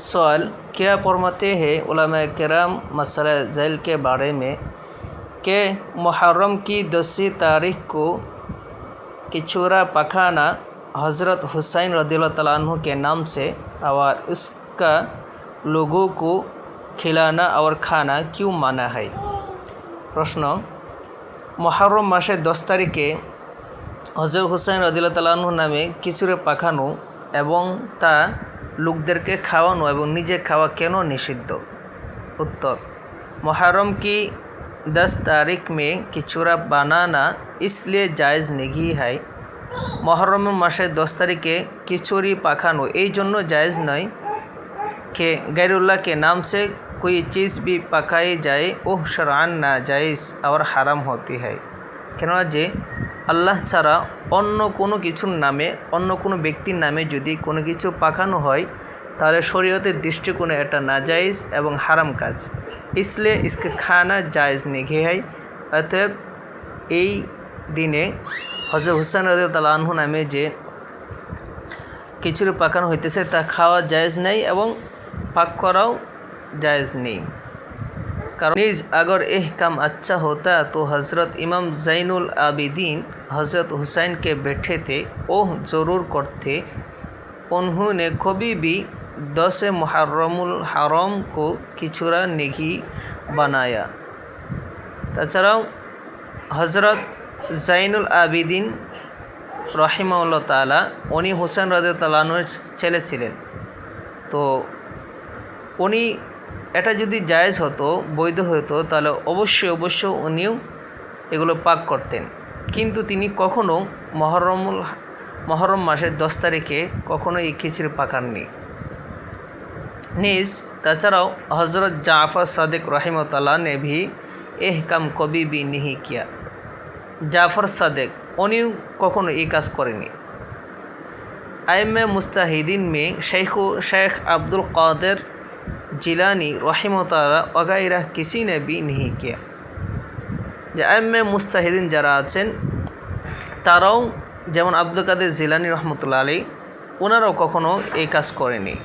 सवाल क्या फरमाते हैं उलमा कराम मसला झैल के बारे में कि मुहर्रम की दसवीं तारीख को किचूरा पखाना हज़रत हुसैन रदील्ला तु के नाम से और उसका लोगों को खिलाना और खाना क्यों माना है প্রশ্ন মহারম মাসের দশ তারিখে হজরত হুসাইন রদিল্লা তালাহু নামে খিচুড়ি পাখানো এবং তা লোকদেরকে খাওয়ানো এবং নিজে খাওয়া কেন নিষিদ্ধ उत्तर मुहर्रम की दस तारीख में किचूरा बनाना इसलिए जायज़ नहीं है মহরম মাসের দশ তারিখে খিচুড়ি পাখানো এই জন্য জায়েজ নয় कि गैरुल्लाह के नाम से कोई चीज़ भी पकाई जाए वह शरान नाजाइज और হারাম হতে হয় কেননা যে আল্লাহ ছাড়া অন্য কোনো কিছুর নামে, অন্য কোনো ব্যক্তির নামে যদি কোনো কিছু পাকানো হয়, তাহলে শরীয়তের দৃষ্টিকোণে এটা নাজাইজ এবং হারাম কাজ। ইসলে ইসকে খানা জায়জ নেঘে হয় অতএব এই দিনে হজর হুসেন রাজিউদ্দাল আনহু নামে যে খিচুড়ি পাকানো হইতেছে, তা খাওয়া জায়েজ নেই এবং পাক করাও জায়েজ নেই। নিজ আগর এহ কাম আচ্ছা হতা, তো হজরত ইমাম জৈনুল আবিদিন হজরত হুসাইনকে বেঠে থে ওহ, জরুর করতে। উনহুনে কবি বি দশে মহারমুল হারম কো কিছুরা নেঘি বানায়া। তাছাড়াও হজরত জাইনুল আবিদিন রহিমউল্লা তালা উনি হুসেন রাজতালানুর ছেলে ছিলেন। তো উনি এটা যদি জায়েজ হতো, বৈধ হতো, তাহলে অবশ্যই অবশ্য উনিও এগুলো পাক করতেন। কিন্তু তিনি কখনও মহরমুল, মহরম মাসের দশ তারিখে কখনো এই খিচুড়ি পাকাননি। নিজ, তাছাড়াও হজরত জাফর সাদেক রহিমতাল্লাহ ने भी এহ কাম কবি বি নিহি কিয়া। জাফর সাদেক, উনিও কখনো এই কাজ করেনি আইম মুস্তাহিদিন মে শেখ শেখ আব্দুল কাদের জিলানি রহিমতালা ওগাইরা কিসি নে বি নিহি কিয়া যে আইমে মুস্তাহিদিন যারা আছেন, তারাও যেমন আব্দুল কাদের জিলানি রহমতুল্লা আলী ওনারাও কখনো এই কাজ করেনি।